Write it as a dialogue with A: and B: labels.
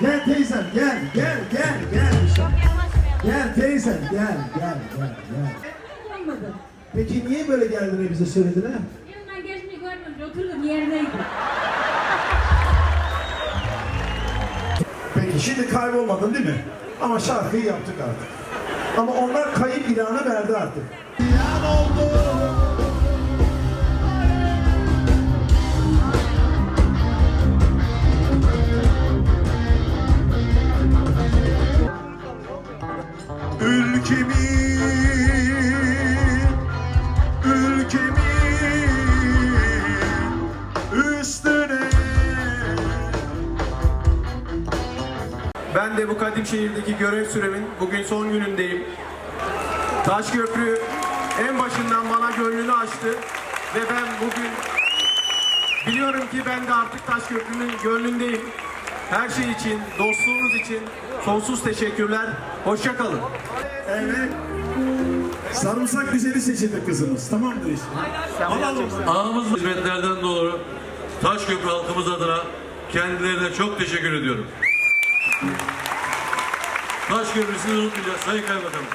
A: Gel teyzem gel gel gel gel. Gel teyzem gel gel gel gel.
B: Olmadı.
A: Peki niye böyle geldiğini bize söylediler?
B: Yanından geçmeyi görmüyoruz. Oturdum yerdeydim.
A: Peki şimdi kaybolmadın değil mi? Ama şarkıyı yaptık artık. Ama onlar kayıp ilanı verdi artık. İlan oldu. Ülkemin, ülkemin üstüne
C: Ben de bu kadim şehirdeki görev süremin bugün son günündeyim. Taşköprü en başından bana gönlünü açtı ve ben bugün biliyorum ki ben de artık Taşköprü'nün gönlündeyim. Her şey için, dostluğunuz için sonsuz teşekkürler. Hoşça kalın.
A: Evet. Sarımsak güzeli seçildi kızımız. Tamamdır işte. Alalım.
D: Ağamız hizmetlerden dolayı Taşköprü halkımız adına kendilerine çok teşekkür ediyorum. Taşköprü sizi unutmayacağız Sayın Kaymakamım.